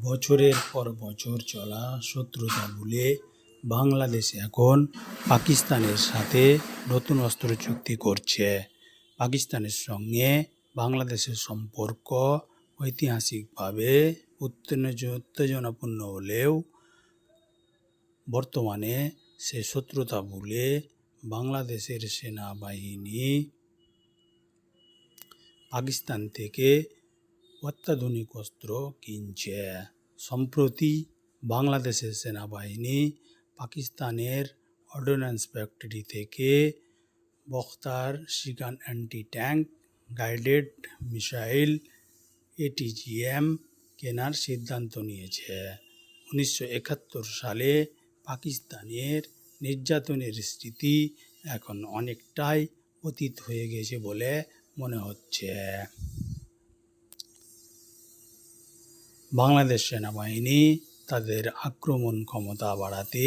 বছরের পর বছর চলা শত্রুতা ভুলে বাংলাদেশ এখন পাকিস্তানের সাথে নতুন অস্ত্র চুক্তি করছে। পাকিস্তানের সঙ্গে বাংলাদেশের সম্পর্ক ঐতিহাসিকভাবে উত্তেজ- উত্তেজনাপূর্ণ হলেও বর্তমানে সে শত্রুতা ভুলে বাংলাদেশের সেনাবাহিনী পাকিস্তান থেকে অত্যাধুনিক অস্ত্র কিনছে। সম্প্রতি বাংলাদেশের সেনাবাহিনী পাকিস্তানের অর্ডন্যান্স ফ্যাক্টরি থেকে Baktar Shikan anti tank guided missile ATGM কেনার সিদ্ধান্ত নিয়েছে। উনিশশো একাত্তর সালে পাকিস্তানের নির্যাতনের স্মৃতি এখন অনেকটাই অতীত হয়ে গেছে বলে মনে হচ্ছে। বাংলাদেশ সেনাবাহিনী তাদের আক্রমণ ক্ষমতা বাড়াতে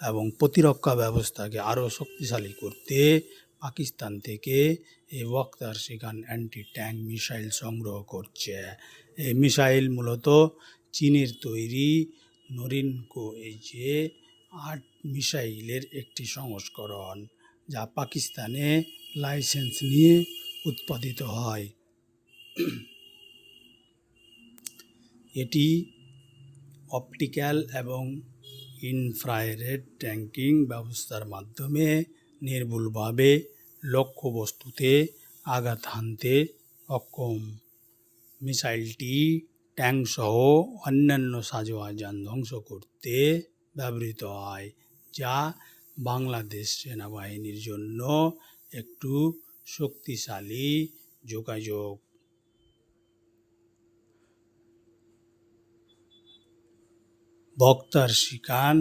এবং প্রতিরক্ষা ব্যবস্থাকে আরও শক্তিশালী করতে পাকিস্তান থেকে এই বক্তার শিকান অ্যান্টি ট্যাঙ্ক মিসাইল সংগ্রহ করছে। এই মিসাইল মূলত চীনের তৈরি নরিনকো এই যে আট মিসাইলের একটি সংস্করণ, যা পাকিস্তানে লাইসেন্স নিয়ে উৎপাদিত হয়। এটি অপটিক্যাল এবং ইনফ্রারেড ট্যাঙ্কিং ব্যবস্থার মাধ্যমে নির্ভুলভাবে লক্ষ্যবস্তুতে আঘাত হানতে অক্ষম মিসাইলটি ট্যাঙ্কসহ অন্যান্য সাজোয়াজান ধ্বংস করতে ব্যবহৃত হয়, যা বাংলাদেশ সেনাবাহিনীর জন্য একটু শক্তিশালী যোগাযোগ বক্তার শিকান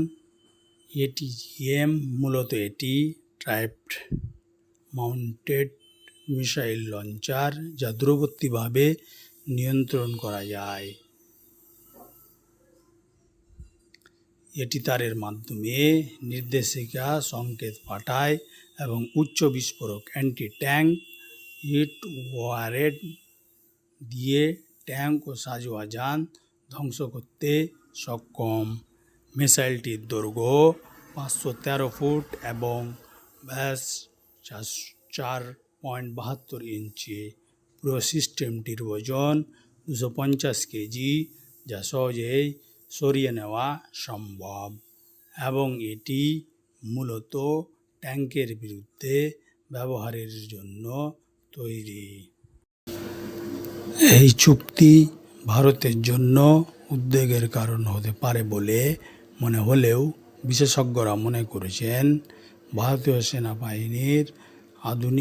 এটিজিএম মূলত এটি ট্রাইপড মাউন্টেড মিসাইল লঞ্চার যা দূরবর্তীভাবে নিয়ন্ত্রণ করা যায়। এটি তারের মাধ্যমে নির্দেশিকা সংকেত পাঠায় এবং উচ্চ বিস্ফোরক অ্যান্টি ট্যাঙ্ক হিট ওয়ারেড দিয়ে ট্যাঙ্ক ও সাজোয়া যান ধ্বংস করতে সক্ষম। মিসাইলটির দৈর্ঘ্য পাঁচশো তেরো ফুট এবং ব্যাস চার- পয়েন্ট বাহাত্তর ইঞ্চি। পুরো সিস্টেমটির ওজন দুশো পঞ্চাশ কেজি, যা সহজেই সরিয়ে নেওয়া সম্ভব। এবং এটি মূলত ট্যাঙ্কের বিরুদ্ধে ব্যবহারের জন্য তৈরি। এই চুক্তি ভারতের জন্য উদ্বেগের কারণ হতে পারে বলে মনে হলেও বিশেষজ্ঞরা মনে করেছেন, ভারতীয় সেনাবাহিনীর আধুনিক